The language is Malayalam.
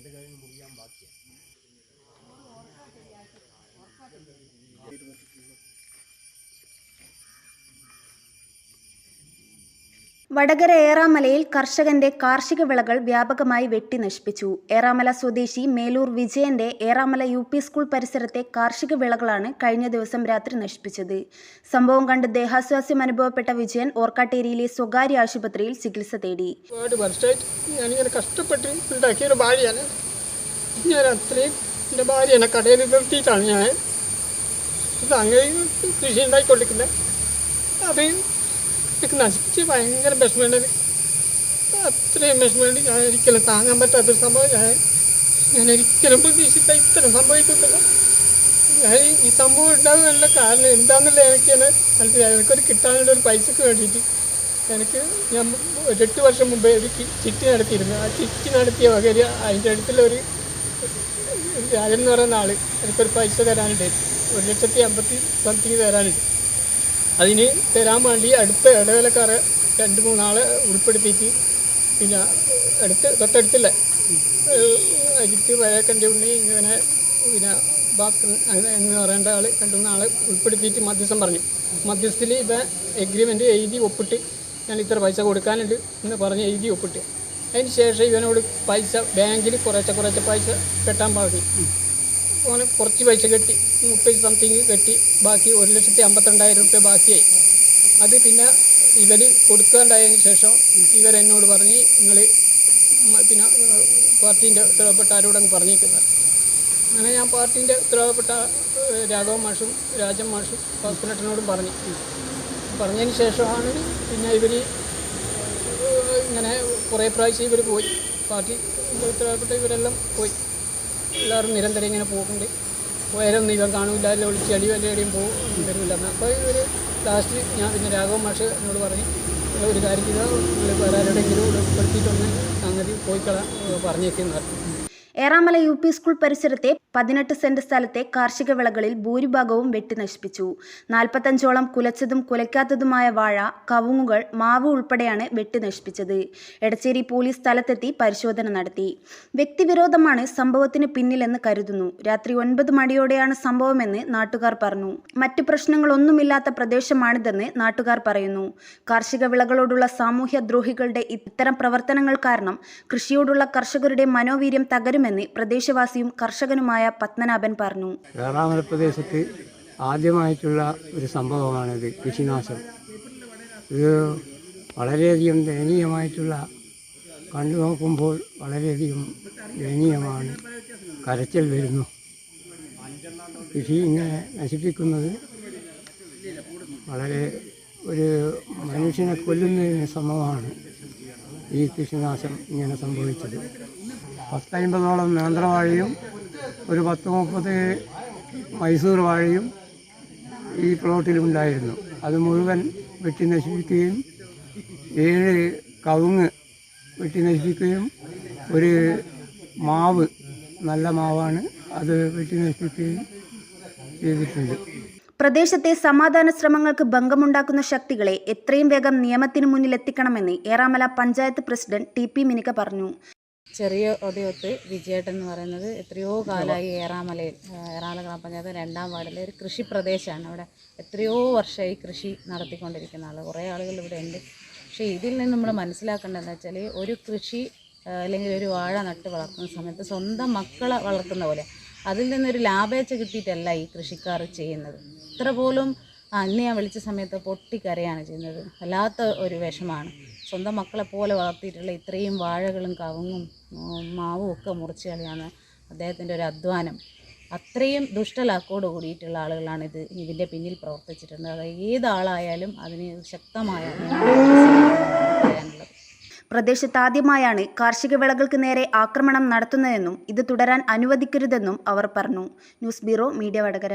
രണ്ട് കാര്യം മുറിയാൻ ബാക്കിയാണ് വടകര ഏറാമലയിൽ കർഷകന്റെ കാർഷിക വിളകൾ വ്യാപകമായി വെട്ടി നശിപ്പിച്ചു. ഏറാമല സ്വദേശി മേലൂർ വിജയന്റെ ഏറാമല യു പി സ്കൂൾ പരിസരത്തെ കാർഷിക വിളകളാണ് കഴിഞ്ഞ ദിവസം രാത്രി നശിപ്പിച്ചത്. സംഭവം കണ്ട് ദേഹാസ്വാസ്യം അനുഭവപ്പെട്ട വിജയൻ ഓർക്കാട്ടേരിയിലെ സ്വകാര്യ ആശുപത്രിയിൽ ചികിത്സ തേടി. ഭാര്യയാണ്. ഞാൻ അത് എനിക്ക് നശിപ്പിച്ച് ഭയങ്കര വിഷമമുണ്ട് അത്രയും വിഷമമുണ്ട് ഞാൻ ഒരിക്കലും താങ്ങാൻ പറ്റാത്തൊരു സംഭവം ഞാൻ ഞാൻ ഒരിക്കലും പ്രതീക്ഷിച്ച ഇത്തരം സംഭവിക്കത്തില്ല ഞാൻ ഈ സംഭവം ഉണ്ടാകാനുള്ള കാരണം എന്താണെന്നുള്ള എനിക്കാണ് മനസ്സിലായത് എനിക്കൊരു കിട്ടാനുള്ള ഒരു പൈസക്ക് വേണ്ടിയിട്ട് എനിക്ക് ഞാൻ എട്ട് വർഷം മുമ്പേ ഒരു ചിറ്റി നടത്തിയിരുന്നു. ആ ചിട്ടി നടത്തിയ വകര് അതിന്റെ അടുത്തുള്ള ഒരു രാജൻ എന്ന് പറയുന്ന ആൾ എനിക്കൊരു പൈസ തരാനുണ്ട്. ഒരു ലക്ഷത്തി അമ്പത്തി സംതിങ് തരാനുണ്ട്. അതിന് തരാൻ വേണ്ടി അടുത്ത ഇടവേലക്കാരെ രണ്ട് മൂന്നാളെ ഉൾപ്പെടുത്തിയിട്ട് പിന്നെ അടുത്ത് തൊട്ടടുത്തില്ല. അജിത്ത് വയക്കന്റെ ഉണ്ണി ഇങ്ങനെ പിന്നെ ബാക്കി അങ്ങനെ എന്ന് പറയേണ്ട ആൾ രണ്ട് മൂന്നാളെ ഉൾപ്പെടുത്തിയിട്ട് മധ്യസ്ഥം പറഞ്ഞു. മധ്യസ്ഥത്തിൽ ഇത് എഗ്രിമെന്റ് എഴുതി ഒപ്പിട്ട് ഞാൻ ഇത്ര പൈസ കൊടുക്കാനുണ്ട് എന്ന് പറഞ്ഞ് എഴുതി ഒപ്പിട്ട്. അതിന് ശേഷം ഇവനോട് പൈസ ബാങ്കിൽ കുറച്ച് കുറച്ച് പൈസ കെട്ടാൻ പറഞ്ഞു. ഓന് കുറച്ച് പൈസ കെട്ടി മുപ്പത് സംതിങ് കെട്ടി ബാക്കി ഒരു ലക്ഷത്തി അമ്പത്തിരണ്ടായിരം റുപ്യ ബാക്കിയായി. അത് പിന്നെ ഇവർ കൊടുക്കാണ്ടായതിന് ശേഷം ഇവരെന്നോട് പറഞ്ഞ് നിങ്ങൾ പിന്നെ പാർട്ടീന്റെ ഉത്തരവപ്പെട്ട ആരോടങ്ങ് പറഞ്ഞിരിക്കുന്നത് അങ്ങനെ ഞാൻ പാർട്ടീന്റെ ഉത്തരവപ്പെട്ട രാഘവ മാഷും രാജൻ മാഷും ഭാസ്കരേട്ടനോടും പറഞ്ഞു. പറഞ്ഞതിന് ശേഷമാണ് പിന്നെ ഇവർ ഇങ്ങനെ കുറേ പ്രാവശ്യം ഇവർ പോയി. പാർട്ടി ഉത്തരവപ്പെട്ട ഇവരെല്ലാം പോയി. എല്ലാവരും നിരന്തരം ഇങ്ങനെ പോകുന്നുണ്ട്. പോയാലൊന്നും ഇവൻ കാണില്ല അല്ല ഒളിച്ച് അടി വല്ല അടിയും പോകും വരുന്നില്ല അപ്പോൾ ഇവർ ലാസ്റ്റ് ഞാൻ പിന്നെ രാഘവ മാഷ് എന്നോട് പറഞ്ഞു ഒരു കാര്യം ചെയ്താൽ വേറെ ആരോടെങ്കിലും ഉൾപ്പെടുത്തിയിട്ടൊന്ന് സംഗതി പോയിക്കളാൻ പറഞ്ഞേക്കെന്ന് പറഞ്ഞു. ഏറാമല യു പി സ്കൂൾ പരിസരത്തെ പതിനെട്ട് സെന്റ് സ്ഥലത്തെ കാർഷിക വിളകളിൽ ഭൂരിഭാഗവും വെട്ടി നശിപ്പിച്ചു. നാൽപ്പത്തഞ്ചോളം കുലച്ചതും കുലയ്ക്കാത്തതുമായ വാഴ കവുങ്ങുകൾ മാവ് ഉൾപ്പെടെയാണ് വെട്ടി നശിപ്പിച്ചത്. എടച്ചേരി പോലീസ് സ്ഥലത്തെത്തി പരിശോധന നടത്തി. വ്യക്തിവിരോധമാണ് സംഭവത്തിന് പിന്നിലെന്ന് കരുതുന്നു. രാത്രി ഒൻപത് മണിയോടെയാണ് സംഭവമെന്ന് നാട്ടുകാർ പറഞ്ഞു. മറ്റു പ്രശ്നങ്ങളൊന്നുമില്ലാത്ത പ്രദേശമാണിതെന്ന് നാട്ടുകാർ പറയുന്നു. കാർഷിക വിളകളോടുള്ള സാമൂഹ്യ ദ്രോഹികളുടെ ഇത്തരം പ്രവർത്തനങ്ങൾ കാരണം കൃഷിയോടുള്ള കർഷകരുടെ മനോവീര്യം തകരുമെന്ന് പ്രദേശവാസിയും കർഷകനുമായ പത്മനാഭൻ പറഞ്ഞു. ഏറാമല പ്രദേശത്ത് ആദ്യമായിട്ടുള്ള ഒരു സംഭവമാണിത് കൃഷിനാശം. ഇത് വളരെയധികം ദയനീയമായിട്ടുള്ള കണ്ടു നോക്കുമ്പോൾ വളരെയധികം ദയനീയമാണ്. കരച്ചൽ വരുന്നു. കൃഷി ഇങ്ങനെ നശിപ്പിക്കുന്നത് വളരെ ഒരു മനുഷ്യനെ കൊല്ലുന്നതിന് സമമാണ് ഈ കൃഷിനാശം ഇങ്ങനെ സംഭവിച്ചത്. പത്തമ്പതോളം നേന്ത്രവാഴയും ഒരു പത്ത് മുപ്പത് മൈസൂർ വാഴയും ഈ പ്ലോട്ടിലുണ്ടായിരുന്നു അത് മുഴുവൻ വെട്ടി നശിപ്പിക്കുകയും ഏഴ് കവുങ്ങ് വെട്ടി നശിപ്പിക്കുകയും ഒരു മാവ് നല്ല മാവാണ് അത് വെട്ടി നശിപ്പിക്കുകയും ചെയ്തിട്ടുണ്ട്. പ്രദേശത്തെ സമാധാന ശ്രമങ്ങൾക്ക് ഭംഗമുണ്ടാക്കുന്ന ശക്തികളെ എത്രയും വേഗം നിയമത്തിന് മുന്നിലെത്തിക്കണമെന്ന് Eramala panchayat president T P Minika പറഞ്ഞു. ചെറിയ ഒടിയൊത്ത് വിജയേട്ടൻ എന്ന് പറയുന്നത് എത്രയോ കാലമായി ഏറാമലയിൽ ഏറാമല ഗ്രാമപഞ്ചായത്ത് രണ്ടാം വാർഡിലെ ഒരു കൃഷി പ്രദേശമാണ്. അവിടെ എത്രയോ വർഷമായി കൃഷി നടത്തിക്കൊണ്ടിരിക്കുന്ന ആൾ കുറേ ആളുകൾ ഇവിടെ ഉണ്ട്. പക്ഷേ ഇതിൽ നിന്ന് നമ്മൾ മനസ്സിലാക്കേണ്ടതെന്ന് വെച്ചാൽ ഒരു കൃഷി അല്ലെങ്കിൽ ഒരു വാഴ നട്ട് വളർത്തുന്ന സമയത്ത് സ്വന്തം മക്കളെ വളർത്തുന്ന പോലെ അതിൽ നിന്നൊരു ലാഭേച്ഛ കിട്ടിയിട്ടല്ല ഈ കൃഷിക്കാർ ചെയ്യുന്നത്. ഇത്ര പോലും അന്ന് ഞാൻ വിളിച്ച സമയത്ത് പൊട്ടിക്കരയാണ് ചെയ്യുന്നത്. വല്ലാത്ത ഒരു വിഷമാണ്. സ്വന്തം മക്കളെ പോലെ വളർത്തിയിട്ടുള്ള ഇത്രയും വാഴകളും കവുങ്ങും മാവും ഒക്കെ മുറിച്ച് കളിയാണ് അദ്ദേഹത്തിന്റെ ഒരു അധ്വാനം. അത്രയും ദുഷ്ടലാക്കോട് കൂടിയിട്ടുള്ള ആളുകളാണ് ഇത് ഇതിന്റെ പിന്നിൽ പ്രവർത്തിച്ചിട്ടുണ്ട് അത് ഏതാളായാലും അതിന് ശക്തമായ പ്രദേശത്ത് ആദ്യമായാണ് കാർഷിക വിളകൾക്ക് നേരെ ആക്രമണം നടത്തുന്നതെന്നും ഇത് തുടരാൻ അനുവദിക്കരുതെന്നും അവർ പറഞ്ഞു. News bureau media Vadakara.